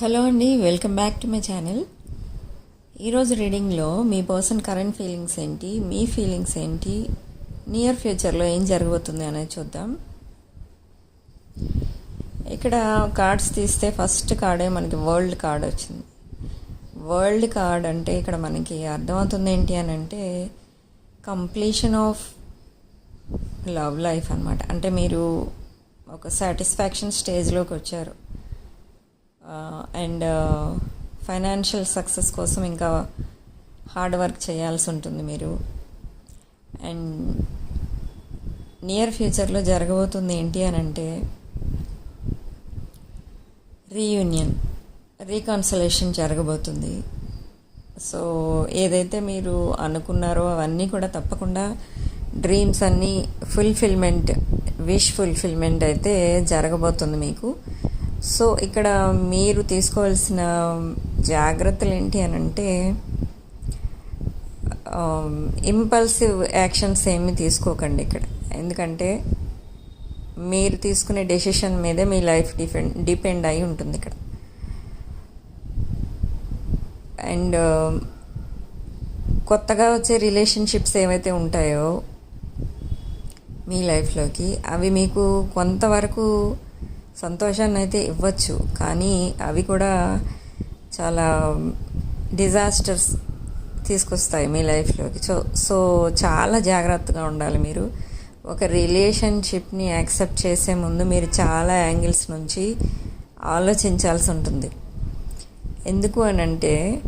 Hello అండి welcome back to my channel. ఈరోజు రీడింగ్లో మీ పర్సన్ కరెంట్ ఫీలింగ్స్ ఏంటి మీ ఫీలింగ్స్ ఏంటి నియర్ ఫ్యూచర్లో ఏం జరగబోతుంది అనేది చూద్దాం. ఇక్కడ కార్డ్స్ తీస్తే ఫస్ట్ కార్డే మనకి వరల్డ్ కార్డ్ వచ్చింది. వరల్డ్ కార్డ్ అంటే ఇక్కడ మనకి అర్థమవుతుంది ఏంటి అని అంటే కంప్లీషన్ ఆఫ్ లవ్ లైఫ్ అనమాట అంటే మీరు ఒక సాటిస్ఫాక్షన్ స్టేజ్లోకి వచ్చారు. అండ్ ఫైనాన్షియల్ సక్సెస్ కోసం ఇంకా హార్డ్ వర్క్ చేయాల్సి ఉంటుంది మీరు. అండ్ నియర్ ఫ్యూచర్లో జరగబోతుంది ఏంటి అని అంటే రీయూనియన్ రీకాన్సలేషన్ జరగబోతుంది. సో ఏదైతే మీరు అనుకున్నారో అవన్నీ కూడా తప్పకుండా డ్రీమ్స్ అన్నీ ఫుల్ఫిల్మెంట్ విష్ ఫుల్ఫిల్మెంట్ అయితే జరగబోతుంది మీకు. సో ఇక్కడ మీరు తీసుకోవాల్సిన జాగ్రత్తలు ఏంటి అని అంటే ఇంపల్సివ్ యాక్షన్స్ ఏమి తీసుకోకండి ఇక్కడ. ఎందుకంటే మీరు తీసుకునే డెసిషన్ మీదే మీ లైఫ్ డిపెండ్ డిపెండ్ అయి ఉంటుంది ఇక్కడ. అండ్ um, కొత్తగా వచ్చే రిలేషన్షిప్స్ ఏవైతే ఉంటాయో మీ లైఫ్లోకి అవి మీకు కొంతవరకు సంతోషాన్ని అయితే ఇవ్వచ్చు. కానీ అవి కూడా చాలా డిజాస్టర్స్ తీసుకొస్తాయి మీ లైఫ్లోకి. సో సో చాలా జాగ్రత్తగా ఉండాలి మీరు. ఒక రిలేషన్షిప్ని యాక్సెప్ట్ చేసే ముందు మీరు చాలా యాంగిల్స్ నుంచి ఆలోచించాల్సి ఉంటుంది. ఎందుకు అని అంటే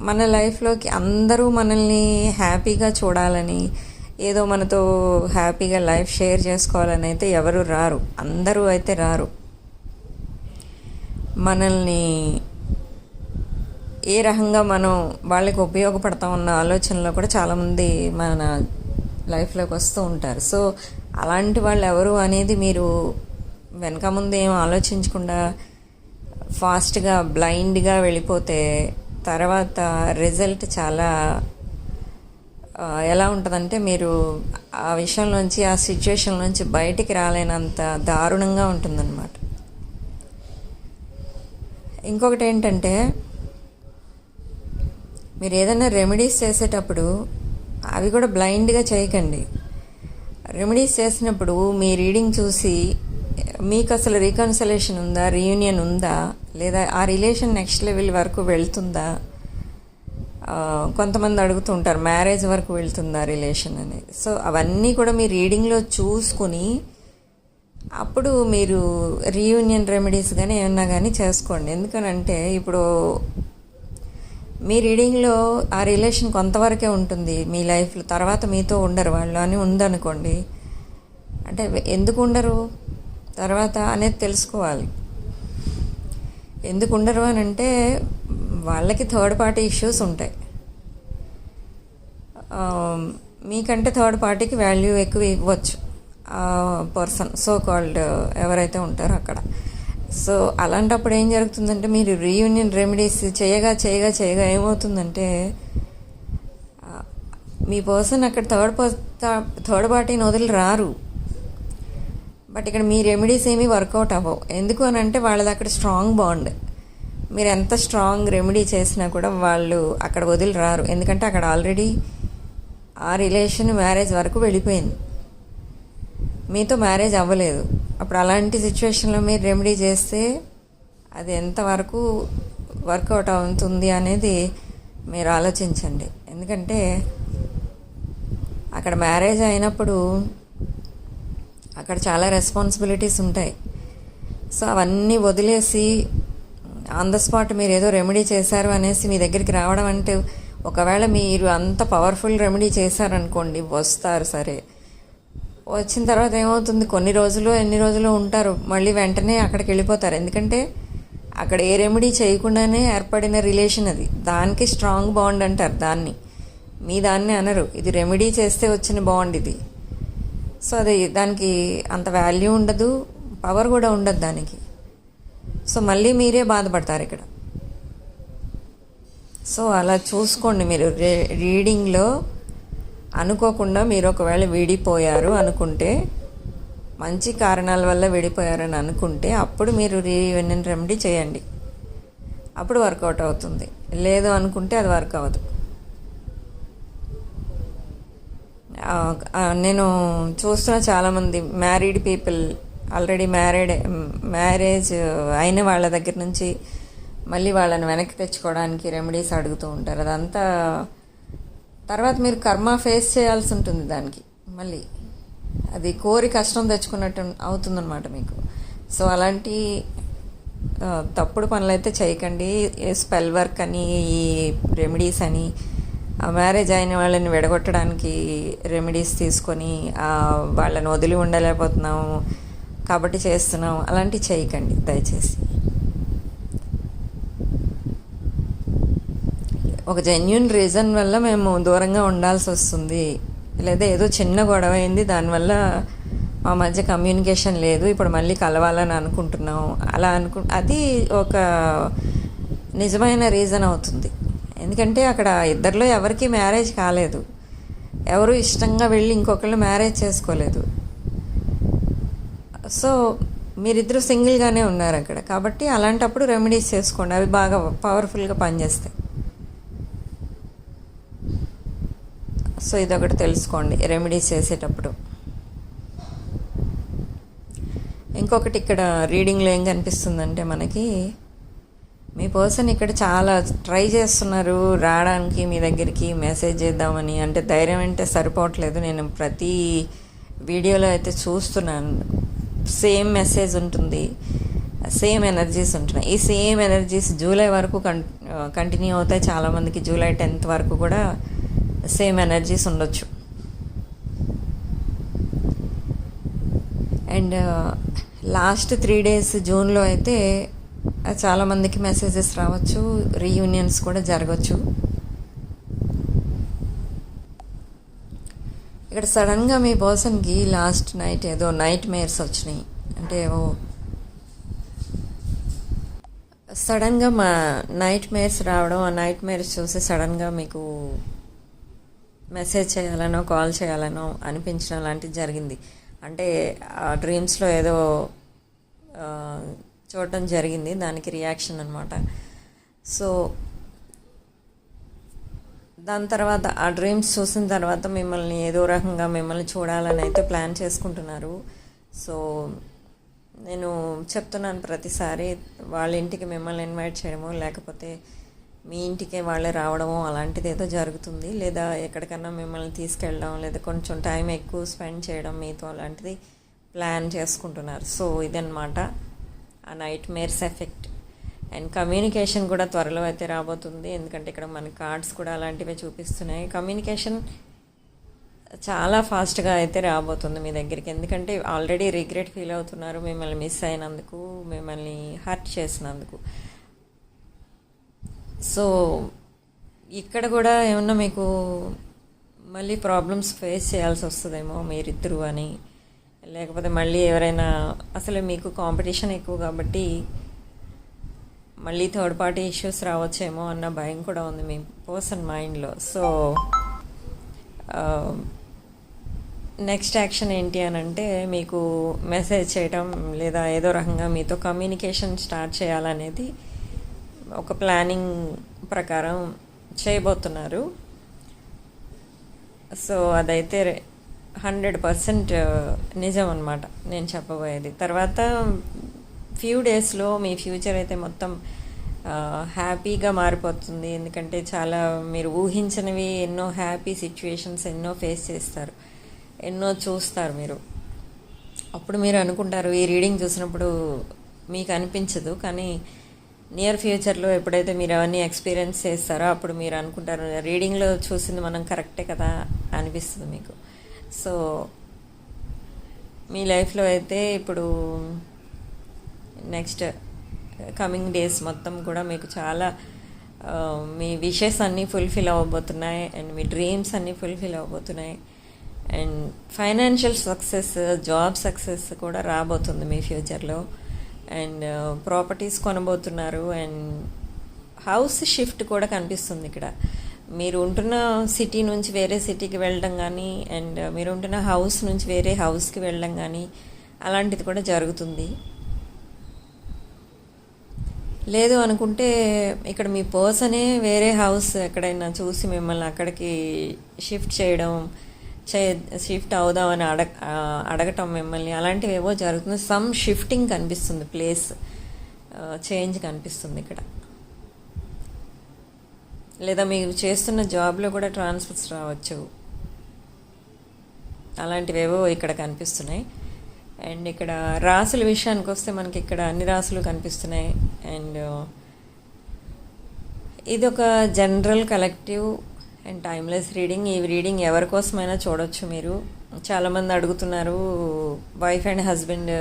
మన లైఫ్లోకి అందరూ మనల్ని హ్యాపీగా చూడాలని ఏదో మనతో హ్యాపీగా లైఫ్ షేర్ చేసుకోవాలని అయితే ఎవరు రారు. అందరూ అయితే రారు. మనల్ని ఏ రకంగా మనం వాళ్ళకి ఉపయోగపడతా ఉన్న ఆలోచనలో కూడా చాలామంది మన లైఫ్లోకి వస్తూ ఉంటారు. సో అలాంటి వాళ్ళు ఎవరు అనేది మీరు వెనక ముందు ఏం ఆలోచించకుండా ఫాస్ట్గా బ్లైండ్గా వెళ్ళిపోతే తర్వాత రిజల్ట్ చాలా ఎలా ఉంటుందంటే మీరు ఆ విషయంలోంచి ఆ సిచ్యువేషన్లోంచి బయటికి రాలేనంత దారుణంగా ఉంటుందన్నమాట. ఇంకొకటి ఏంటంటే మీరు ఏదైనా రెమెడీస్ చేసేటప్పుడు అవి కూడా బ్లైండ్గా చేయకండి. రెమెడీస్ చేసినప్పుడు మీ రీడింగ్ చూసి మీకు అసలు రీకన్సలేషన్ ఉందా రీయూనియన్ ఉందా లేదా ఆ రిలేషన్ నెక్స్ట్ లెవెల్ వరకు వెళ్తుందా కొంతమంది అడుగుతుంటారు మ్యారేజ్ వరకు వెళ్తుందా రిలేషన్? అనేది సో అవన్నీ కూడా మీ రీడింగ్లో చూసుకుని అప్పుడు మీరు రీయూనియన్ రెమెడీస్ కానీ ఏమన్నా కానీ చేసుకోండి. ఎందుకనంటే ఇప్పుడు మీ రీడింగ్లో ఆ రిలేషన్ కొంతవరకే ఉంటుంది. మీ లైఫ్లో తర్వాత మీతో ఉండరు. వాళ్ళు అని ఉందనుకోండి. అంటే ఎందుకు ఉండరు? తర్వాత అనేది తెలుసుకోవాలి. ఎందుకు ఉండరు అని అంటే వాళ్ళకి థర్డ్ పార్టీ ఇష్యూస్ ఉంటాయి. Um, మీకంటే థర్డ్ పార్టీకి వాల్యూ ఎక్కువ ఇవ్వచ్చు పర్సన్ సో కాల్డ్ ఎవరైతే ఉంటారో అక్కడ. సో అలాంటప్పుడు ఏం జరుగుతుందంటే మీరు రీయూనియన్ రెమెడీస్ చేయగా చేయగా చేయగా ఏమవుతుందంటే మీ పర్సన్ అక్కడ థర్డ్ థర్డ్ పార్టీని వదిలి రారు. బట్ ఇక్కడ మీ రెమెడీస్ ఏమీ వర్కౌట్ అవ్వవు. ఎందుకు అని అంటే వాళ్ళది అక్కడ స్ట్రాంగ్ బాండ్ మీరు ఎంత స్ట్రాంగ్ రెమెడీ చేసినా కూడా వాళ్ళు అక్కడ వదిలి రారు ఎందుకంటే అక్కడ ఆల్రెడీ ఆ రిలేషన్ మ్యారేజ్ వరకు వెళ్ళిపోయింది. మీతో మ్యారేజ్ అవ్వలేదు. అప్పుడు అలాంటి సిచ్యువేషన్లో మీరు రెమెడీ చేస్తే అది ఎంతవరకు వర్కౌట్ అవుతుంది అనేది మీరు ఆలోచించండి. ఎందుకంటే అక్కడ మ్యారేజ్ అయినప్పుడు అక్కడ చాలా రెస్పాన్సిబిలిటీస్ ఉంటాయి. సో అవన్నీ వదిలేసి ఆన్ ద స్పాట్ మీరు ఏదో రెమెడీ చేశారు అనేసి మీ దగ్గరికి రావడం అంటే ఒకవేళ మీరు అంత పవర్ఫుల్ రెమెడీ చేశారనుకోండి వస్తారు సరే. వచ్చిన తర్వాత ఏమవుతుంది? కొన్ని రోజులు ఎన్ని రోజులు ఉంటారు? మళ్ళీ వెంటనే అక్కడికి వెళ్ళిపోతారు. ఎందుకంటే అక్కడ ఏ రెమెడీ చేయకుండానే ఏర్పడిన రిలేషన్ అది. దానికి స్ట్రాంగ్ బాండ్ అంటారు దాన్ని. మీ దాన్ని అనరు. ఇది రెమెడీ చేస్తే వచ్చిన బాండ్ ఇది. సో అది దానికి అంత వాల్యూ ఉండదు. పవర్ కూడా ఉండదు దానికి. సో మళ్ళీ మీరే బాధపడతారు ఇక్కడ. సో అలా చూసుకోండి మీరు రీడింగ్లో అనుకోకుండా మీరు ఒకవేళ విడిపోయారు అనుకుంటే మంచి కారణాల వల్ల విడిపోయారని అనుకుంటే అప్పుడు మీరు రీయూనియన్ రెమెడీ చేయండి. అప్పుడు వర్కౌట్ అవుతుంది. లేదు అనుకుంటే అది వర్క్ అవ్వదు. నేను చూస్తున్న చాలామంది married people already married marriage అయిన వాళ్ళ దగ్గర నుంచి మళ్ళీ వాళ్ళని వెనక్కి తెచ్చుకోవడానికి రెమెడీస్ అడుగుతూ ఉంటారు. అదంతా తర్వాత మీరు కర్మ ఫేస్ చేయాల్సి ఉంటుంది దానికి మళ్ళీ. అది కోరి కష్టం తెచ్చుకున్నట్టు అవుతుందన్నమాట మీకు. సో అలాంటి తప్పుడు పనులు అయితే చేయకండి. స్పెల్ వర్క్ అని ఈ రెమెడీస్ అని ఆ మ్యారేజ్ అయిన వాళ్ళని విడగొట్టడానికి రెమెడీస్ తీసుకొని వాళ్ళని వదిలి ఉండలేకపోతున్నాము. కాబట్టి చేస్తున్నాం అలాంటివి చేయకండి దయచేసి. ఒక జెన్యున్ రీజన్ వల్ల మేము దూరంగా ఉండాల్సి వస్తుంది. లేదా ఏదో చిన్న గొడవ అయింది దానివల్ల మా మధ్య కమ్యూనికేషన్ లేదు. ఇప్పుడు మళ్ళీ కలవాలని అనుకుంటున్నాం అలా అనుకు అది ఒక నిజమైన రీజన్ అవుతుంది. ఎందుకంటే అక్కడ ఇద్దరిలో ఎవరికి మ్యారేజ్ కాలేదు. ఎవరు ఇష్టంగా వెళ్ళి ఇంకొకళ్ళు మ్యారేజ్ చేసుకోలేదు. సో మీరిద్దరూ సింగిల్గానే ఉన్నారు అక్కడ. కాబట్టి అలాంటప్పుడు రెమెడీస్ చేసుకోండి. అవి బాగా పవర్ఫుల్గా పనిచేస్తాయి. సో ఇదొకటి తెలుసుకోండి. రెమెడీస్ చేసేటప్పుడు. ఇంకొకటి ఇక్కడ రీడింగ్లో ఏం కనిపిస్తుందంటే మనకి మీ పర్సన్ ఇక్కడ చాలా ట్రై చేస్తున్నారు. రావడానికి మీ దగ్గరికి మెసేజ్ చేద్దామని. అంటే ధైర్యం అంటే సరిపోవట్లేదు. నేను ప్రతి వీడియోలో అయితే చూస్తున్నాను. సేమ్ మెసేజ్ ఉంటుంది. సేమ్ ఎనర్జీస్ ఉంటున్నాయి. ఈ సేమ్ ఎనర్జీస్ జూలై వరకు కం కంటిన్యూ అవుతాయి. చాలామందికి జూలై టెన్త్ వరకు కూడా సేమ్ ఎనర్జీస్ ఉండొచ్చు. అండ్ లాస్ట్ త్రీ డేస్ జూన్లో అయితే చాలామందికి మెసేజెస్ రావచ్చు. రీయూనియన్స్ కూడా జరగచ్చు. ఇక్కడ సడన్గా మీ పర్సన్కి లాస్ట్ నైట్ ఏదో నైట్ మేర్స్ వచ్చినాయి. అంటే ఏవో సడన్గా మా నైట్ మేర్స్ రావడం ఆ నైట్ మేర్స్ చూసి సడన్గా మీకు మెసేజ్ చేయాలనో కాల్ చేయాలనో అనిపించడం లాంటిది జరిగింది. అంటే ఆ డ్రీమ్స్లో ఏదో చూడటం జరిగింది. దానికి రియాక్షన్ అనమాట సో దాని తర్వాత ఆ డ్రీమ్స్ చూసిన తర్వాత మిమ్మల్ని ఏదో రకంగా మిమ్మల్ని చూడాలని అయితే ప్లాన్ చేసుకుంటున్నారు. సో నేను చెప్తున్నాను ప్రతిసారి వాళ్ళ ఇంటికి మిమ్మల్ని ఇన్వైట్ చేయడమో లేకపోతే మీ ఇంటికే వాళ్ళే రావడమో అలాంటిది ఏదో జరుగుతుంది. లేదా ఎక్కడికన్నా మిమ్మల్ని తీసుకెళ్ళడం లేదా కొంచెం టైం ఎక్కువ స్పెండ్ చేయడం మీతో అలాంటిది ప్లాన్ చేసుకుంటున్నారు. సో ఇదన్నమాట. ఆ nightmares effect and communication కూడా త్వరలో అయితే రాబోతుంది. ఎందుకంటే ఇక్కడ మన కార్డ్స్ కూడా అలాంటివే చూపిస్తున్నాయి. కమ్యూనికేషన్ చాలా ఫాస్ట్గా అయితే రాబోతుంది మీ దగ్గరికి. ఎందుకంటే ఆల్రెడీ రిగ్రెట్ ఫీల్ అవుతున్నారు. మిమ్మల్ని మిస్ అయినందుకు మిమ్మల్ని హర్ట్ చేసినందుకు. సో ఇక్కడ కూడా ఏమన్నా మీకు మళ్ళీ ప్రాబ్లమ్స్ ఫేస్ చేయాల్సి వస్తుందేమో మీరిద్దరు అని. లేకపోతే మళ్ళీ ఎవరైనా అసలు మీకు కాంపిటీషన్ ఎక్కువ కాబట్టి మళ్ళీ థర్డ్ పార్టీ ఇష్యూస్ రావచ్చేమో అన్న భయం కూడా ఉంది మీ పర్సన్ మైండ్లో. సో నెక్స్ట్ యాక్షన్ ఏంటి అని అంటే మీకు మెసేజ్ చేయటం లేదా ఏదో రకంగా మీతో కమ్యూనికేషన్ స్టార్ట్ చేయాలనేది ఒక ప్లానింగ్ ప్రకారం చేయబోతున్నారు. సో అదైతే హండ్రెడ్ పర్సెంట్ నిజం అనమాట నేను చెప్పబోయేది. తర్వాత ఫ్యూ డేస్లో మీ ఫ్యూచర్ అయితే మొత్తం హ్యాపీగా మారిపోతుంది. ఎందుకంటే చాలా మీరు ఊహించనివి ఎన్నో హ్యాపీ సిచ్యువేషన్స్ ఎన్నో ఫేస్ చేస్తారు. ఎన్నో చూస్తారు మీరు. అప్పుడు మీరు అనుకుంటారు ఈ రీడింగ్ చూసినప్పుడు మీకు అనిపించదు. కానీ నియర్ ఫ్యూచర్లో ఎప్పుడైతే మీరు అవన్నీ ఎక్స్పీరియన్స్ చేస్తారో అప్పుడు మీరు అనుకుంటారు రీడింగ్లో చూసింది మనం కరెక్టే కదా అనిపిస్తుంది మీకు. సో మీ లైఫ్లో అయితే ఇప్పుడు నెక్స్ట్ uh, కమింగ్ డేస్ మొత్తం కూడా మీకు చాలా uh, మీ విషెస్ అన్నీ ఫుల్ఫిల్ అవ్వబోతున్నాయి అండ్ మీ డ్రీమ్స్ అన్నీ fulfil అవ్వబోతున్నాయి. And financial success job success కూడా రాబోతుంది మీ ఫ్యూచర్లో అండ్ ప్రాపర్టీస్ కొనబోతున్నారు అండ్ హౌస్ షిఫ్ట్ కూడా కనిపిస్తుంది ఇక్కడ. మీరు ఉంటున్న సిటీ నుంచి వేరే సిటీకి వెళ్ళడం కానీ అండ్ మీరు ఉంటున్న హౌస్ నుంచి వేరే హౌస్కి వెళ్ళడం కానీ అలాంటిది కూడా జరుగుతుంది. లేదు అనుకుంటే ఇక్కడ మీ పర్సనే వేరే హౌస్ ఎక్కడైనా చూసి మిమ్మల్ని అక్కడికి షిఫ్ట్ చేయడం చే షిఫ్ట్ అవుదామని అడగ అడగటం మిమ్మల్ని అలాంటివి ఏవో జరుగుతుంది సమ్ షిఫ్టింగ్ కనిపిస్తుంది ప్లేస్ చేంజ్ కనిపిస్తుంది ఇక్కడ. లేదా మీరు చేస్తున్న జాబ్లో కూడా ట్రాన్స్ఫర్స్ రావచ్చు. అలాంటివేవో ఇక్కడ కనిపిస్తున్నాయి. అండ్ ఇక్కడ రాసుల విషయానికి వస్తే మనకి ఇక్కడ అన్ని రాసులు కనిపిస్తున్నాయి. అండ్ uh, ఇది ఒక general collective and timeless reading. ఈ రీడింగ్ ఎవరి కోసమైనా చూడొచ్చు మీరు. చాలామంది అడుగుతున్నారు వైఫ్ అండ్ హస్బెండ్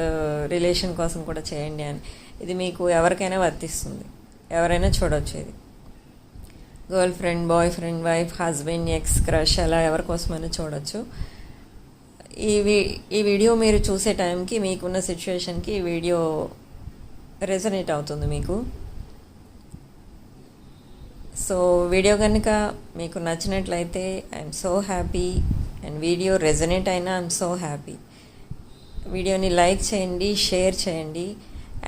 రిలేషన్ కోసం కూడా చేయండి అని. ఇది మీకు ఎవరికైనా వర్తిస్తుంది. ఎవరైనా చూడొచ్చు ఇది. Girlfriend boyfriend wife husband ex crush అలా ఎవరి కోసమైనా చూడొచ్చు. ఈ వీ- ఈ వీడియో మీరు చూసే టైంకి మీకున్న సిచ్యువేషన్కి ఈ వీడియో రెజనేట్ అవుతుంది మీకు. సో వీడియో కనుక మీకు నచ్చినట్లయితే I'm so happy and video resonate అయినా ఐఎమ్ సో హ్యాపీ వీడియోని లైక్ చేయండి షేర్ చేయండి.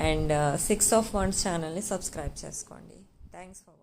అండ్ సిక్స్ ఆఫ్ వన్స్ ఛానల్ని సబ్స్క్రైబ్ చేసుకోండి. Thanks for